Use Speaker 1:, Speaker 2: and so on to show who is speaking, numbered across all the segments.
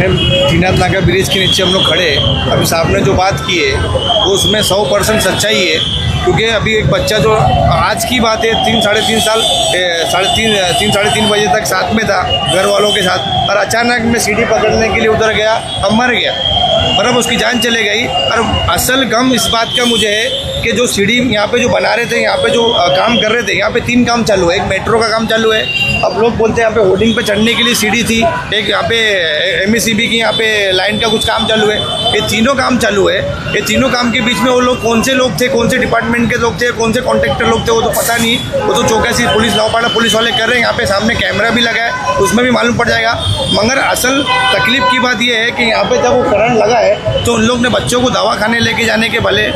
Speaker 1: अपने दीनाथ नाका ब्रिज के नीचे हम लोग खड़े अभी साहब ने जो बात की है, वो उसमें सौ परसेंट सच्चाई है, क्योंकि अभी एक बच्चा जो आज की बात है, तीन, साढ़े तीन साल साढ़े तीन तीन, साढ़े तीन बजे तक साथ में था, घर वालों के साथ और अचानक में सीढ़ी पकड़ने के लिए उधर गया, अब मर गया मतलब उसकी जान चले गई, और असल गम इस बात का मुझे है कि जो सीढ़ी यहाँ पे जो बना रहे थे, यहाँ पे जो काम कर रहे थे, यहाँ पे तीन काम चालू है। एक मेट्रो का काम चालू है। अब लोग बोलते हैं यहाँ पे होर्डिंग पे चढ़ने के लिए सीढ़ी थी। एक यहाँ पे एम की यहाँ पे लाइन का कुछ काम चालू है। ये तीनों काम चालू है। ये तीनों काम के बीच में वो लोग कौन से लोग थे, कौन से डिपार्टमेंट के लोग थे, कौन से कॉन्ट्रेक्टर लोग थे, वो तो पता नहीं। वो तो चौकसी पुलिस नौपाड़ा पुलिस वाले कर रहे हैं। यहाँ पे सामने कैमरा भी लगा है। उसमें भी मालूम पड़ जाएगा। मगर असल तकलीफ़ की बात यह है कि यहाँ पे जब वो करंट लगा है तो उन लोग ने बच्चों को दवा खाने लेके जाने के भले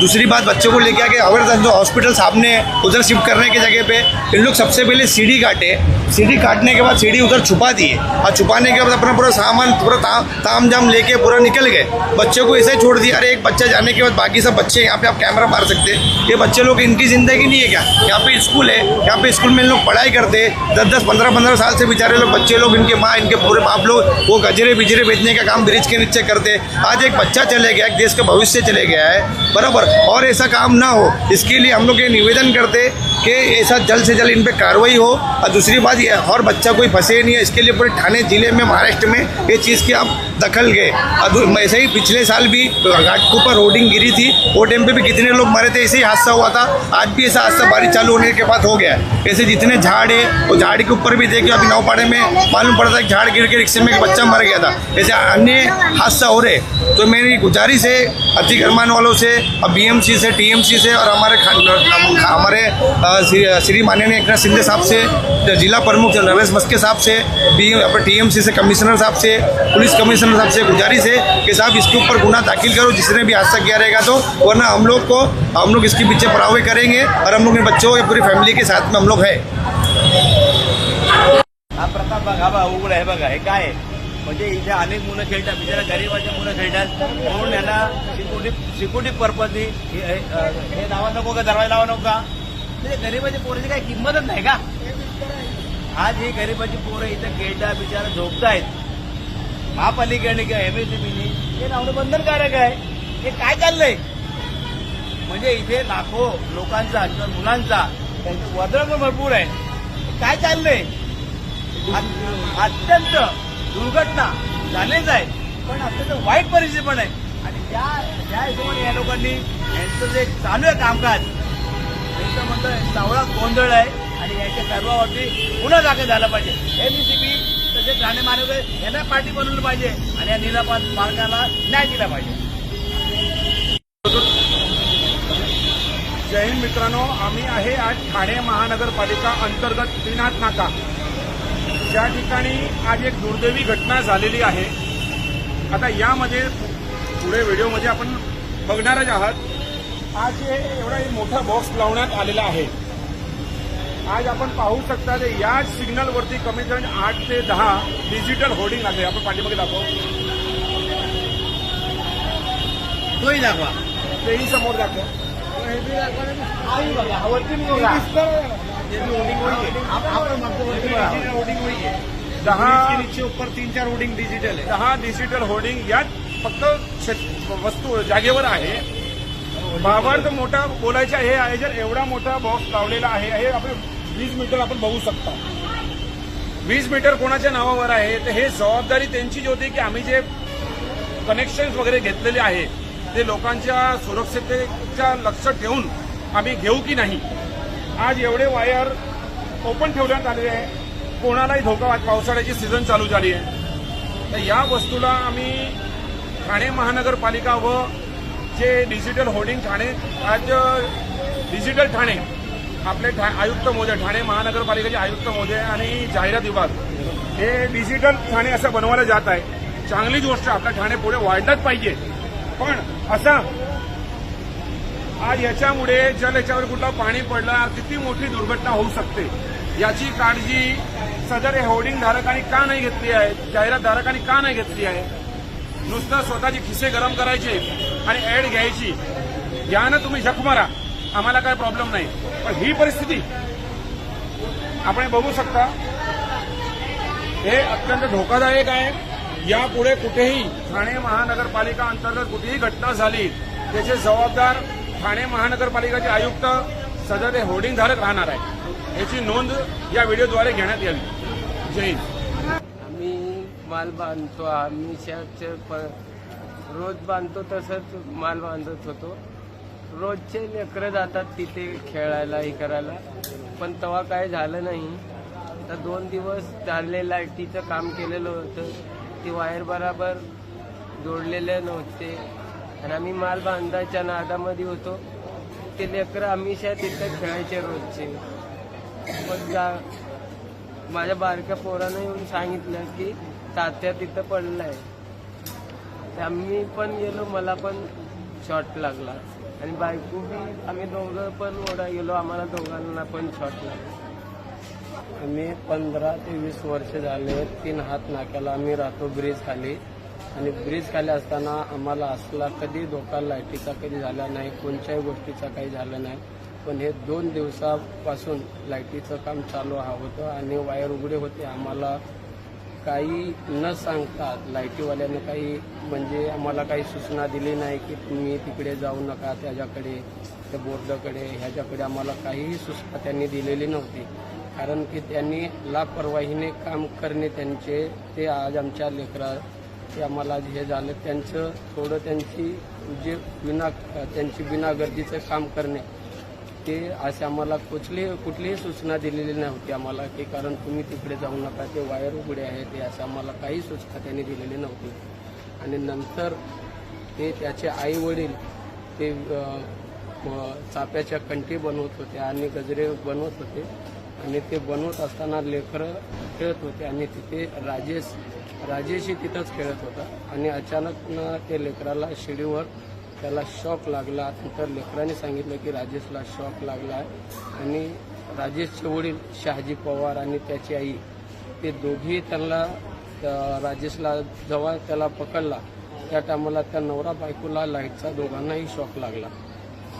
Speaker 1: दूसरी बात बच्चों को लेके आके अगर जो हॉस्पिटल सामने उधर शिफ्ट करने की जगह पे, इन लोग सबसे पहले सीढ़ी काटे। सीढ़ी काटने के बाद सीढ़ी उधर छुपा दिए। और छुपाने के बाद अपना पूरा सामान, पूरा ताम ताम जाम लेके पूरा निकल गए। बच्चों को ऐसे छोड़ दिया। अरे, एक बच्चा जाने के बाद बाकी सब बच्चे यहाँ पे आप कैमरा मार सकते हैं। ये बच्चे लोग, इनकी ज़िंदगी नहीं है क्या? यहाँ पे स्कूल है। यहाँ पे स्कूल में इन लोग पढ़ाई करते दस दस पंद्रह पंद्रह साल से बेचारे लोग, बच्चे लोग, इनके माँ, इनके पूरे बाप लोग, वो गजरे बिजरे बेचने का काम ब्रिज के नीचे करते आज एक बच्चा चले गया, एक देश का भविष्य चले गया है। बराबर। और ऐसा काम ना हो। इसके लिए हम लोग ये निवेदन करते कि ऐसा जल्द से जल्द इन पर कार्रवाई हो। और दूसरी बात ये और बच्चा कोई फंसे नहीं है। इसके लिए पूरे थाने जिले में महाराष्ट्र में ये चीज़ की आप दखल गए। ऐसे ही पिछले साल भी घाट के ऊपर रोडिंग गिरी थी। वो टाइम पे भी कितने लोग मरे थे, ऐसे ही हादसा हुआ था। आज भी ऐसा हादसा बारिश चालू होने के बाद हो गया। ऐसे जितने झाड़ है, वो झाड़ के ऊपर भी देखिए, अभी नौपाड़े में मालूम पड़ा था कि झाड़ गिर के रिक्शे में एक बच्चा मर गया था। ऐसे अन्य हादसा हो रहे। तो मेरी गुजारिश है अतिक्रमण वालों से बीएमसी से टीएमसी से और हमारे हमारे श्री- माननीय एकनाथ शिंदे साहब से, जिला प्रमुख रमेश मस्के साहब से, बी टीएमसी से, कमिश्नर साहब से, पुलिस कमिश्नर साहब से गुजारिश है कि साहब इसके ऊपर गुना दाखिल करो, जिसने भी हादसा किया रहेगा तो वरना हम लोग को, हम लोग इसके पीछे पड़ावे करेंगे और हम लोग बच्चों की पूरी फैमिली के साथ में हम लोग हैं।
Speaker 2: म्हणजे इथे अनेक मुलं खेळतात, बिचारा गरीबाचे मुलं खेळतात. म्हणून सिक्युरिटी सिक्युरिटी पर्पजनी हे लावा नको का, दरवाज़ा लावा नको का? म्हणजे काही किंमतच नाही का? आज गरीबाची पोरं इथं खेळतात, बिचारा झोपतायत. महापालिकेने किंवा एमएससीबीने हे लावणं बंधनकारक आहे. हे काय चाललंय? म्हणजे इथे लाखो लोकांचा किंवा मुलांचा त्यांचं वर्दळ पण भरपूर आहे. काय चाललंय? अत्यंत दुर्घटना झालेच आहे. पण अत्यंत वाईट परिस्थिती पण आहे. आणि त्या त्या हिशोबाने या लोकांनी यांचं जे चालू आहे कामकाज त्यांचं म्हणतं सावळा गोंधळ आहे. आणि याच्या सर्वावरती पुन्हा दाखल झालं पाहिजे. एमसीबी जे ठाणे मानव यांना पार्टी बनवलं पाहिजे आणि या निरापद मार्गाला न्याय दिला पाहिजे.
Speaker 3: जय हिंद मित्रांनो आम्ही आहे आज ठाणे महानगरपालिका अंतर्गत त्रिनाथ नाका. ज्या ठिकाणी आज एक दुर्दैवी घटना झालेली आहे. आता यामध्ये पुढे व्हिडिओमध्ये आपण बघणारच आहात. आज हे एवढा एक मोठा बॉक्स लावण्यात आलेला आहे. आज आपण पाहू शकता ते याच सिग्नलवरती कमीत कमी आठ ते दहा डिजिटल होर्डिंग लागले आपण पाठीमागे दाखव.
Speaker 2: तोही दाखवा.
Speaker 3: तेही समोर दाखव.
Speaker 2: ये
Speaker 3: दहा
Speaker 1: ऊपर तीन चार होर्डिंग डिजिटल है
Speaker 3: दहा डिजिटल होर्डिंग यात फक्त वस्तू जागेवर आहे. भावार्थ मोठा बोलायचा हे आहे. जर एवढा मोठा बॉक्स लावलेला आहे. हे आपण वीस मीटर आपण बघू शकता. वीस मीटर कोणाच्या नावावर आहे? तर हे जबाबदारी त्यांची जी होती की आम्ही जे कनेक्शन वगैरे घेतलेले आहे ते लोकांच्या सुरक्षिततेच्या लक्ष ठेवून आम्ही घेऊ की नाही? आज एवढे वायर ओपन ठेवण्यात आलेले आहे. कोणालाही धोका पावसाळ्याची सीझन चालू झाली आहे. तर या वस्तूला आम्ही ठाणे महानगरपालिका व जे डिजिटल होर्डिंग ठाणे आज डिजिटल ठाणे आपले ठा आयुक्त मोदे ठाणे महानगरपालिकेचे आयुक्त मोदे आणि जाहिरात विभाग. हे डिजिटल ठाणे असं बनवायला जात आहे. चांगली गोष्ट आपल्या ठाणे पुढे वाढलंच पाहिजे. पण असा आज याच्यामुळे जल याच्यावर कुठला पाणी पडला किती मोठी दुर्घटना होऊ शकते? याची काळजी सदर होर्डिंग धारकांनी का नाही घेतली आहे? जाहिरात धारकांनी का नाही घेतली आहे? नुसतं स्वतःचे खिसे गरम करायचे आणि ऍड घ्यायची. यानं तुम्ही झक मारा आम्हाला काय प्रॉब्लेम नाही. पण ही परिस्थिती आपण बघू शकता. हे अत्यंत धोकादायक आहे. यापुढे कुठेही ठाणे महानगरपालिका अंतर्गत कुठेही घटना झाली त्याचे जबाबदार ठाणे महानगरपालिकाचे आयुक्त सदर हे होर्डिंग धारक राहणार आहे याची नोंद या व्हिडिओद्वारे घेण्यात यावी जय हिंद.
Speaker 4: आम्ही माल बांधतो आम्ही शर्टचे प रोज बांधतो तसंच माल बांधत होतो. रोजचे लेकरं जातात तिथे खेळायला हे करायला. पण तेव्हा काय झालं नाही. तर दोन दिवस चालले लाईटीचं काम केलेलं होतं. ती वायर बराबर जोडलेले नव्हते. आणि आम्ही माल बांधायच्या नादामध्ये होतो. ते लेकरं आम्हीशा तिथं खेळायचे रोजचे. पण जा माझ्या बारक्या पोरानं येऊन सांगितलं की तात्या तिथं पडलाय. तर आम्ही पण गेलो मला पण शॉट लागला. आणि बायको बी आम्ही दोघं पण ओढा गेलो आम्हाला दोघांना पण शॉट लागला. आम्ही पंधरा ते वीस वर्ष झाले तीन हात नाक्याला आम्ही राहतो ब्रिज खाली. आणि ब्रिज खाली असताना आम्हाला असला कधी धोका लाईटीचा कधी झाला नाही कोणत्याही गोष्टीचा काही झालं नाही. पण हे दोन दिवसापासून लाईटीचं काम चालू होतं आणि वायर उघडे होते. आम्हाला काही न सांगता लाईटीवाल्याने काही म्हणजे आम्हाला काही सूचना दिली नाही की तुम्ही तिकडे जाऊ नका त्याच्याकडे त्या बोर्डाकडे ह्याच्याकडे आम्हाला काहीही सूचना त्यांनी दिलेली नव्हती. कारण की त्यांनी लापरवाहीने काम करणे त्यांचे ते आज आमच्या लेकरा ते आम्हाला हे झालं. त्यांचं थोडं त्यांची जे विना त्यांची बिना गर्दीचं काम करणे ते असे आम्हाला कुठली कुठलीही सूचना दिलेली नव्हती आम्हाला की कारण तुम्ही तिकडे जाऊ नका ते वायर उघडे आहे ते असं आम्हाला काही सूचना त्यांनी दिलेली नव्हती. आणि नंतर ते त्याचे आई वडील ते चाप्याच्या कंटी बनवत होते आणि गजरे बनवत होते. आणि ते बनवत असताना लेकरं खेळत होते आणि तिथे राजेश राजेशही तिथंच खेळत होता. आणि अचानक ते लेकराला शिडीवर त्याला शॉक लागला. नंतर लेकराने सांगितलं की राजेशला शॉक लागला. आणि राजेशचे वडील शहाजी पवार आणि त्याची आई ते दोघेही त्यांना राजेशला जेव्हा त्याला पकडला त्या टायमाला त्या नवरा बायकोला लाईटचा दोघांनाही शॉक लागला.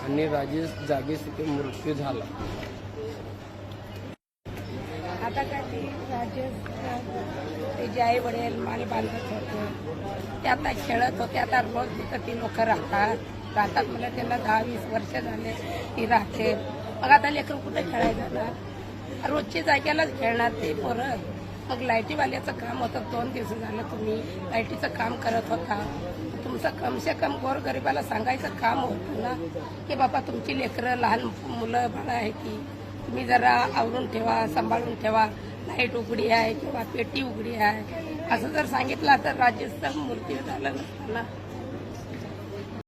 Speaker 4: आणि राजेश जागीच तिथे मृत्यू झाला.
Speaker 5: आता काय राजेश ते जे आई वडील माल बांधत होते ते आता खेळत होते. आता रोज तिथं ती लोक राहतात. राहतात म्हणजे त्यांना दहा वीस वर्ष झाले ती राहते. मग आता लेकरं कुठे खेळायला जाणार? रोजची जाग्यालाच खेळणार ते परत मग लाईटीवाल्याचं काम होतं. दोन दिवस झालं तुम्ही लाईटीचं काम करत होता. तुमचं कमसे कम गोरगरिबाला सांगायचं काम होतं ना? की बाबा तुमची लेकरं लहान मुलं बाळं आहे की तुम्ही जरा आवरून ठेवा सांभाळून ठेवा. लाइट उघडी आहे किंवा पेटी उघडी आहे. असं जर सांगितलं तर राज्यस्तर मूर्ती झालं नसताना